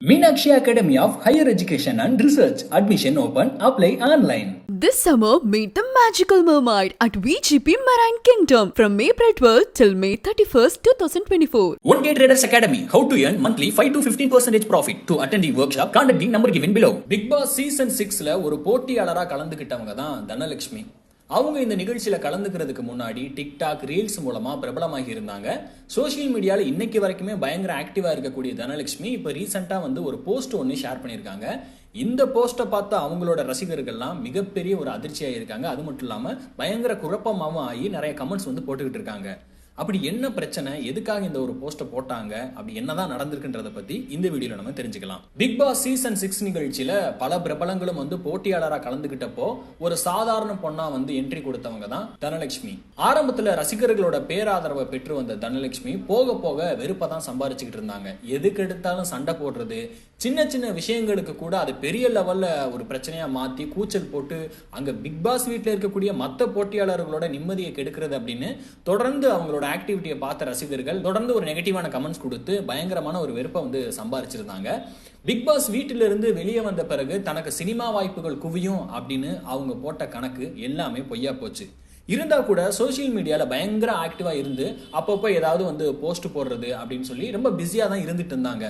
Meenakshi Academy of Higher Education and Research. Admission open. Apply online. This summer, meet the magical mermaid at VGP Marine Kingdom from April 12th till May 31st, 2024. One Day Traders Academy. How to earn monthly 5 to 15 percentage profit. To attend the workshop, contact the number given below. Bigg Boss season சிக்ஸ்ல ஒரு போட்டியாளரா கலந்துக்கிட்டவங்க தான் தனலட்சுமி அவங்க இந்த நிகழ்ச்சியில் கலந்துக்கிறதுக்கு முன்னாடி TikTok reels மூலமாக பிரபலமாகி இருந்தாங்க. சோஷியல் மீடியாவில் இன்னைக்கு வரைக்குமே பயங்கர ஆக்டிவாக இருக்கக்கூடிய தனலட்சுமி இப்போ ரீசெண்டாக வந்து ஒரு போஸ்ட் ஒன்று ஷேர் பண்ணியிருக்காங்க. இந்த போஸ்ட்டை பார்த்தா அவங்களோட ரசிகர்கள்லாம் மிகப்பெரிய ஒரு அதிர்ச்சியாக இருக்காங்க அது மட்டும் இல்லாமல் பயங்கர குழப்பமாகவும் ஆகி நிறைய கமெண்ட்ஸ் வந்து போட்டுக்கிட்டு இருக்காங்க. அப்படி என்ன பிரச்சனை? எதுக்காக இந்த ஒரு போஸ்ட்டை போட்டாங்க? அப்படி என்னதான் நடந்திருக்குன்றத பத்தி இந்த வீடியோல நம்ம தெரிஞ்சுக்கலாம். பிக் பாஸ் சீசன் சிக்ஸ் நிகழ்ச்சியில பல பிரபலங்களும் வந்து போட்டியாளராக கலந்துகிட்டப்போ ஒரு சாதாரண பொண்ணா வந்து என்ட்ரி கொடுத்தவங்க தான் தனலட்சுமி. ஆரம்பத்துல ரசிகர்களோட பேராதரவை பெற்று வந்த தனலட்சுமி போக போக வெறுப்பை தான் சம்பாரிச்சுக்கிட்டு இருந்தாங்க. எதுக்கு எடுத்தாலும் சண்டை போடுறது? சின்ன சின்ன விஷயங்களுக்கு கூட அது பெரிய லெவலில் ஒரு பிரச்சனையாக மாற்றி கூச்சல் போட்டு அங்கே பிக் பாஸ் வீட்டில் இருக்கக்கூடிய மற்ற போட்டியாளர்களோட நிம்மதியை கெடுக்கிறது அப்படின்னு தொடர்ந்து அவங்களோட ஆக்டிவிட்டியை பார்த்த ரசிகர்கள் தொடர்ந்து ஒரு நெகட்டிவான கமெண்ட்ஸ் கொடுத்து பயங்கரமான ஒரு வெறுப்பை வந்து சம்பாரிச்சிருந்தாங்க. பிக் பாஸ் வீட்டிலிருந்து வெளியே வந்த பிறகு தனக்கு சினிமா வாய்ப்புகள் குவியும் அப்படின்னு அவங்க போட்ட கணக்கு எல்லாமே பொய்யா போச்சு. இருந்தால் கூட சோஷியல் மீடியாவில் பயங்கர ஆக்டிவாக இருந்து அப்பப்போ ஏதாவது வந்து போஸ்ட் போடுறது அப்படின்னு சொல்லி ரொம்ப பிஸியாக தான் இருந்துட்டு இருந்தாங்க.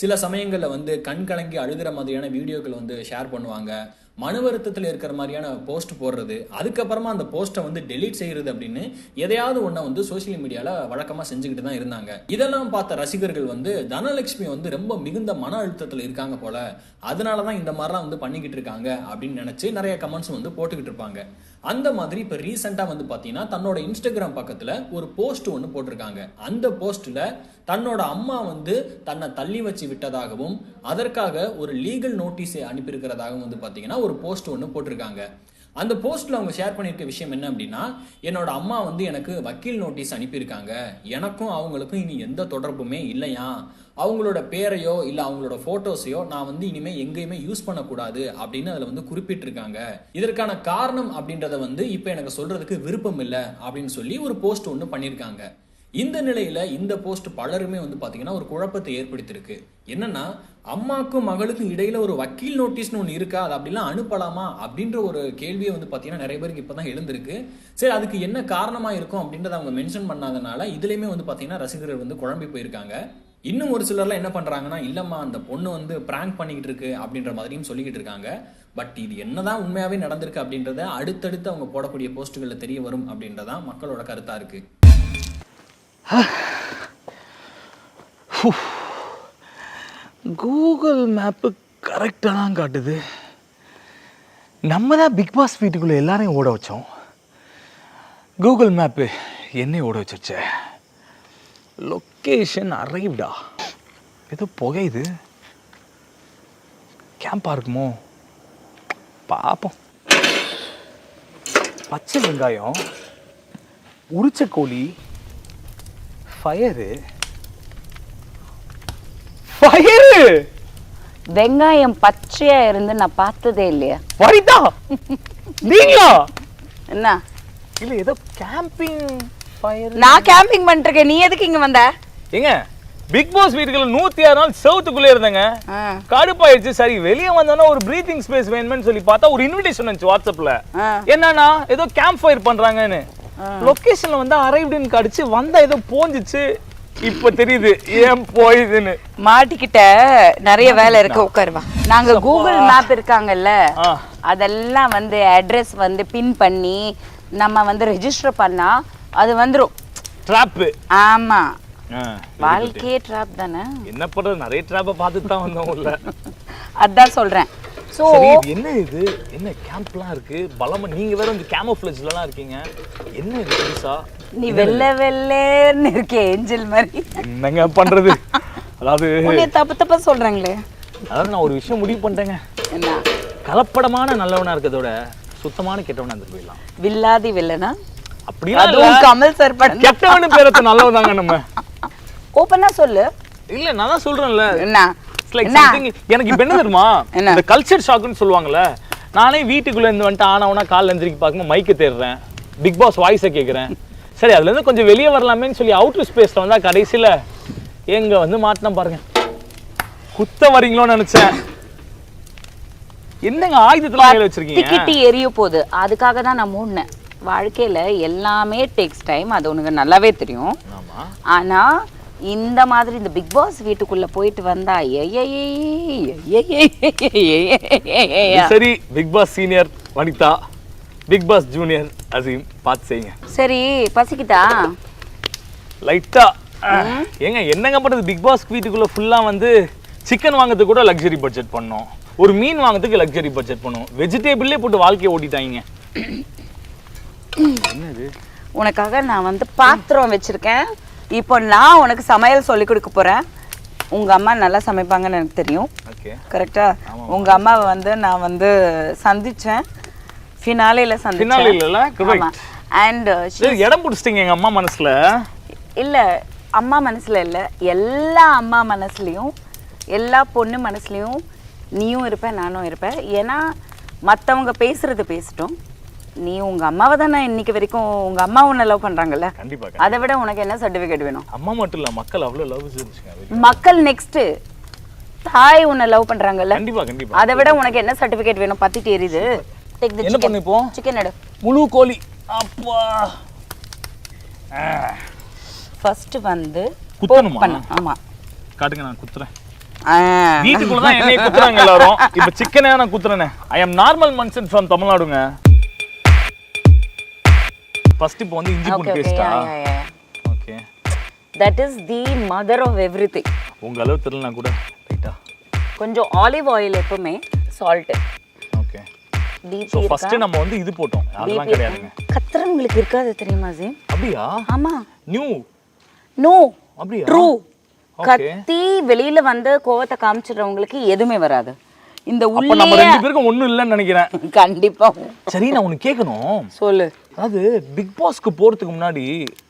சில சமயங்களில் வந்து கண் கலங்கி அழுகிற மாதிரியான வீடியோக்கள் வந்து ஷேர் பண்ணுவாங்க. மன வருத்தத்தில் இருக்கிற மாதிரியான போஸ்ட் போடுறது. அதுக்கப்புறமா அந்த போஸ்ட்டை வந்து டெலீட் செய்யறது அப்படின்னு எதையாவது ஒன்றை வந்து சோஷியல் மீடியாவில் வழக்கமாக செஞ்சுக்கிட்டு தான் இருந்தாங்க. இதெல்லாம் பார்த்த ரசிகர்கள் வந்து தனலட்சுமி வந்து ரொம்ப மிகுந்த மன அழுத்தத்தில் இருக்காங்க போல. அதனால தான் இந்த மாதிரிலாம் வந்து பண்ணிக்கிட்டு இருக்காங்க அப்படின்னு நினச்சி நிறைய கமெண்ட்ஸ் வந்து போட்டுக்கிட்டு இருப்பாங்க. அந்த மாதிரி இப்போ ரீசெண்டாக வந்து பார்த்தீங்கன்னா தன்னோட இன்ஸ்டாகிராம் பக்கத்தில் ஒரு போஸ்ட் ஒன்று போட்டிருக்காங்க. அந்த போஸ்ட்டில் தன்னோட அம்மா வந்து தன்னை தள்ளி வச்சு விட்டதாகவும் அதற்காக ஒரு லீகல் நோட்டீஸை அனுப்பியிருக்கிறதாகவும் வந்து பார்த்தீங்கன்னா ஒரு போஸ்ட் ஒன்று போட்டிருக்காங்க. அந்த போஸ்ட்ல அவங்க ஷேர் பண்ணியிருக்க விஷயம் என்ன அப்படின்னா என்னோட அம்மா வந்து எனக்கு வக்கீல் நோட்டீஸ் அனுப்பியிருக்காங்க. எனக்கும் அவங்களுக்கும் இனி எந்த தொடர்புமே இல்லையா? அவங்களோட பேரையோ இல்லை அவங்களோட ஃபோட்டோஸையோ நான் வந்து இனிமே எங்கேயுமே யூஸ் பண்ணக்கூடாது அப்படின்னு அதில் வந்து குறிப்பிட்டிருக்காங்க. இதற்கான காரணம் அப்படின்றத வந்து இப்போ எனக்கு சொல்றதுக்கு விருப்பம் இல்லை அப்படின்னு சொல்லி ஒரு போஸ்ட் ஒன்று பண்ணியிருக்காங்க. இந்த நிலையில இந்த போஸ்ட் பலருமே வந்து பாத்தீங்கன்னா ஒரு குழப்பத்தை ஏற்படுத்தியிருக்கு. என்னன்னா அம்மாக்கும் மகளுக்கும் இடையில ஒரு வக்கீல் நோட்டீஸ்னு ஒன்று இருக்கா? அது அப்படிலாம் அனுப்பலாமா? அப்படின்ற ஒரு கேள்வியை வந்து பார்த்தீங்கன்னா நிறைய பேருக்கு இப்பதான் எழுந்திருக்கு. சரி அதுக்கு என்ன காரணமா இருக்கும் அப்படின்றத அவங்க மென்ஷன் பண்ணாதனால இதுலயுமே வந்து பார்த்தீங்கன்னா ரசிகர்கள் வந்து குழம்பி போயிருக்காங்க. இன்னும் ஒரு சிலர்லாம் என்ன பண்றாங்கன்னா இல்லம்மா அந்த பொண்ணு வந்து பிராங்க் பண்ணிக்கிட்டு இருக்கு அப்படின்ற மாதிரியும் சொல்லிக்கிட்டு இருக்காங்க. பட் இது என்னதான் உண்மையாவே நடந்திருக்கு அப்படின்றத அடுத்தடுத்து அவங்க போடக்கூடிய போஸ்ட்டுகளில் தெரிய வரும் அப்படின்றதான் மக்களோட கருத்தா இருக்கு. கூகுள் மேப்பு கரெக்டாக தான் காட்டுது. நம்ம தான் பிக் பாஸ் வீட்டுக்குள்ளே எல்லாரையும் ஓட வச்சோம். கூகுள் மேப்பு என்னை ஓட வச்சிருச்சே. லொக்கேஷன் அரைவ்டா ஏதோ புகையுது கேம்பாக இருக்குமோ? பார்ப்போம் பச்சை வெங்காயம் உரிச்ச கோழி ஃபயரு? ஃபயரு? வெங்காயம் பச்சையா இருந்து நான் பார்த்ததே இல்லையா? வரிதா? நீங்களா? என்ன? இல்ல ஏதோ கேம்பிங் ஃபயர் நான் கேம்பிங் பண்ணிருக்கேன் நீ எதுக்கு இங்க வந்த? ஏங்க பிக் பாஸ் வீட்டுக்குள்ள நூத்தி ஆறு நாள் செவத்துக்குள்ளே இருந்தேங்க. கடுப்பாயிடுச்சு. சரி வெளியே வந்தோன்னா ஒரு பிரீத்திங் ஸ்பேஸ் வேணும்னு சொல்லி பார்த்தா ஒரு இன்விடேஷன் வந்துச்சு வாட்ஸ்அப்ல. என்னன்னா ஏதோ கேம்ப் ஃபயர் பண்றாங்கன்னு. லொகேஷன்ல வந்து அரைவ்டுன்னு கடிச்சு வந்தா ஏதோ போஞ்சிச்சு. இப்ப தெரியுது ஏன் போயுதுன்னு. மாட்டிக்கிட்ட நிறைய வேலை இருக்கு உட்காருவா நாங்க கூகுள் மேப் இருக்காங்கல்ல. அதெல்லாம் வந்து அட்ரஸ் வந்து பின் பண்ணி நம்ம வந்து ரெஜிஸ்டர் பண்ணா அது வந்துரும். ட்ராப்பு ஆமா. வாழ்க்கையே ட்ராப் தானே? என்ன பண்றது? நிறைய ட்ராப்பை பார்த்துட்டு தான் வந்தோம் உள்ள. அதான் சொல்றேன். ஸோ என்ன இது? என்ன கேம்ப்லாம் இருக்கு? பலமா நீங்க வேற இந்த கேமோஃப்ளேஜ்லலாம் இருக்கீங்க. என்ன இது புதுசா? நீ வெள்ளை வெள்ளேன்னு இருக்கே ஏஞ்சல் மாதிரி. என்னங்க பண்றது? அதாவது தப்பு தப்பா சொல்றாங்களே. அதாவது நான் ஒரு விஷயம் முடிவு பண்ணிட்டேங்க. என்ன? கலப்படமான நல்லவனா இருக்கிறதோட சுத்தமான கெட்டவனா இருந்து போயிடலாம். வில்லாதி வில்லனா அப்படிலாம் அதுவும். கமல் சார் படம். கெட்டவனு பேரத்த நல்லவதாங்க நம்ம. ஓப்பனா சொல்லு. இல்ல நான் தான் சொல்றேன்ல. என்ன? Like என்ன? something- எனக்கு இப்ப என்ன தெரியுமா? இந்த கல்ச்சர் ஷாக்னு சொல்லுவாங்கல்ல நானே வீட்டுக்குள்ள இருந்து வந்துட்டு ஆனவனா கால் எந்திரிக்கு பார்க்கும்போது மைக்கை தேடுறேன். பிக் பாஸ் வாய்ஸை கேட்குறேன் சரி அதுல இருந்து கொஞ்சம் வெளியே வரலாமேன்னு சொல்லி அவுட்டர் ஸ்பேஸ்ல வந்தா கடைசியில எங்க வந்து மாட்டினா பாருங்க. குத்த வரீங்களோன்னு நினைச்சேன். என்னங்க ஆயுதத்துல வச்சிருக்கீங்க? எரிய போகுது. அதுக்காக தான் நான் மூடினேன். வாழ்க்கையில எல்லாமே டேக்ஸ் டைம் அது உனக்கு நல்லாவே தெரியும். ஆனா இந்த மாதிரி இந்த பிக் பாஸ் வீட்டுக்குள்ள போயிட்டு வந்தா ஏய் சரி Bigg Boss senior Vanitha Bigg Boss junior Azeem பார்த்து செய்யுங்க சரி பசிக்கிட்டா லைட்டா ஏங்க என்னங்க பண்றது பிக் பாஸ் வீட்டுக்குள்ள ஃபுல்லா வந்து சிக்கன் வாங்குறதுக்கு கூட லக்ஸரி பட்ஜெட் பண்ணோம் ஒரு மீன் வாங்குறதுக்கு லக்ஸரி பட்ஜெட் பண்ணோம் வெஜிடேபிள்லே போட்டு வாழ்க்கையை ஓட்டிட்டாங்க என்னது உனக்காக நான் வந்து பாத்திரம் வச்சிருக்கேன் இப்போ நான் உனக்கு சமையல் சொல்லி கொடுக்க போறேன். உங்க அம்மா நல்லா சமைப்பாங்கன்னு எனக்கு தெரியும். ஓகே கரெக்டா உங்க அம்மாவை வந்து நான் வந்து இல்லல? Correct. சந்திச்சேன். அண்ட் இடம் பிடிச்சிட்டீங்க எங்க அம்மா மனசுல? இல்ல அம்மா மனசுல இல்ல. எல்லா அம்மா மனசுலயும் எல்லா பொண்ணு மனசுலயும் நீயும் இருப்ப நானும் இருப்பேன் ஏன்னா மத்தவங்க பேசுறது பேசட்டும். நீ உங்க அம்மாவை தானே இன்னைக்கு வரைக்கும் உங்க அம்மா உன்னை லவ் பண்றாங்கல்ல? கண்டிப்பா அதை விட உனக்கு என்ன சர்டிபிகேட் வேணும்? அம்மா மட்டும் இல்ல மக்கள் அவ்வளவு லவ் மக்கள் நெக்ஸ்ட் தாய் உன்னை லவ் பண்றாங்கல்ல? கண்டிப்பா கண்டிப்பா. அதை விட உனக்கு என்ன சர்டிபிகேட் வேணும்? பத்திட்டு எரியுது. டேக் தி என்ன பண்ணு இப்போ? சிக்கன் எடு. முழு கோழி. அப்பா. ஃபர்ஸ்ட் வந்து குத்தணுமா? ஆமா. காட்டுங்க நான் குத்துறேன். ஆ. வீட்டுக்குள்ள தான் என்னைய குத்துறாங்க எல்லாரும். இப்ப சிக்கனே நான் குத்துறேனே. ஐ அம் நார்மல் மனுஷன் ஃப்ரம் தமிழ்நாடுங்க ஃபர்ஸ்ட் இப்போ வந்து இஞ்சி பூண்டு பேஸ்டா. Okay that is the mother of every உங்க அளவு தெரியலனா கூட ரைட்டா கொஞ்சம் ஆலிவ் ஆயில் எப்பவுமே சால்ட் ஓகே ஸோ ஃபர்ஸ்ட் நம்ம வந்து இது போட்டோம். அதெல்லாம் கிடையாதுங்க. கத்துறவங்களுக்கு இருக்காது தெரியுமா ஜீம் அப்படியா? ஆமா. நியூ நோ அப்படியா? ட்ரூ. கத்தி வெளியில வந்து கோவத்தை காமிச்சிடுறவங்களுக்கு எதுவுமே வராது. இந்த அப்ப நம்ம உள்ளே ரெண்டு பேருக்கும் ஒண்ணும் இல்லைன்னு நினைக்கிறேன். கண்டிப்பா. சரி நான் உனக்கு கேட்கணும் சொல்லு. அதாவது பிக் பாஸ்க்கு போறதுக்கு முன்னாடி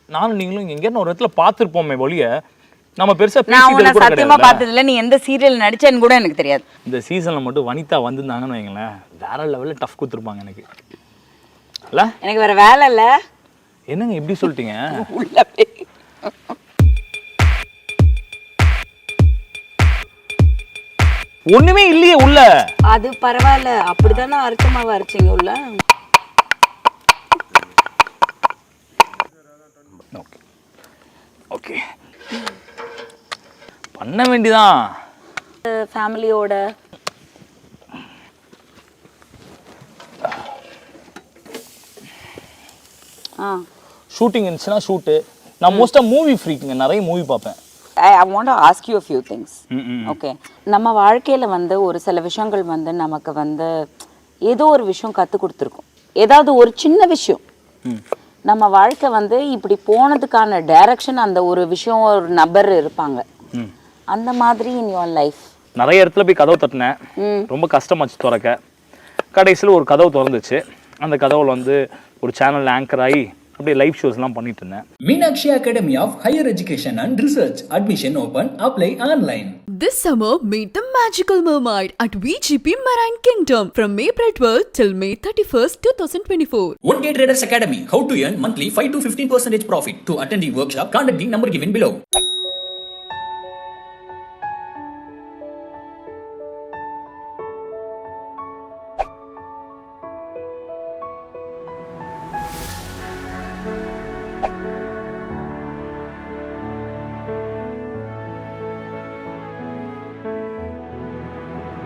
நானும் நீங்களும் எங்கேயும் ஒரு இடத்துல பார்த்துருப்போமே ஒழிய நம்ம பெருசா நான் உன்னை சத்தியமா கிடையாது பார்த்ததுல நீ எந்த சீரியல் நடிச்சேன்னு கூட எனக்கு தெரியாது. இந்த சீசன்ல மட்டும் வனிதா வந்திருந்தாங்கன்னு வைங்களேன் வேற லெவல்ல டஃப் கொடுத்துருப்பாங்க எனக்கு. இல்ல? எனக்கு வேற வேலை இல்ல. என்னங்க இப்படி சொல்லிட்டீங்க? உள்ள ஒண்ணுமே இல்லையே உள்ள. அது பரவாயில்ல. அப்படிதானே அரைச்சமாவா அரைச்சிங்க உள்ள? ஓகே பண்ண வேண்டிதான். ஃபேமிலியோட ஆ. ஷூட்டிங் இருந்துச்சுன்னா ஷூட்டு நான் மோஸ்டா மூவி ஃப்ரீக்குங்க நிறைய மூவி பார்ப்பேன். I I want ask you few things. Okay நம்ம வாழ்க்கையில வந்து ஒரு சில விஷயங்கள் வந்து நமக்கு வந்து ஏதோ ஒரு விஷயம் கற்றுக் கொடுத்துருக்கும். ஏதாவது ஒரு சின்ன விஷயம். நம்ம வாழ்க்கை வந்து இப்படி போனதுக்கான டைரக்ஷன் அந்த ஒரு விஷயம் ஒரு நபர் இருப்பாங்க. அந்த மாதிரி இன் யுவர் லைஃப் நிறைய இடத்துல போய் கதவு தட்டினேன். ரொம்ப கஷ்டமாச்சு திறக்க. கடைசியில் ஒரு கதவு திறந்துச்சு. அந்த கதவுல வந்து ஒரு சேனல் ஆங்கர் ஆகி அப்படியே லைவ் ஷோஸ்லாம் பண்ணிட்டு இருந்தேன் Meenakshi Academy of Higher Education and Research. Admission open. Apply online. This summer, meet the magical mermaid at VGP Marine Kingdom from April 12th till May 31st, 2024. One Day Traders Academy. How to earn monthly 5 to 15 percentage profit. To attend the workshop, contact the number given below.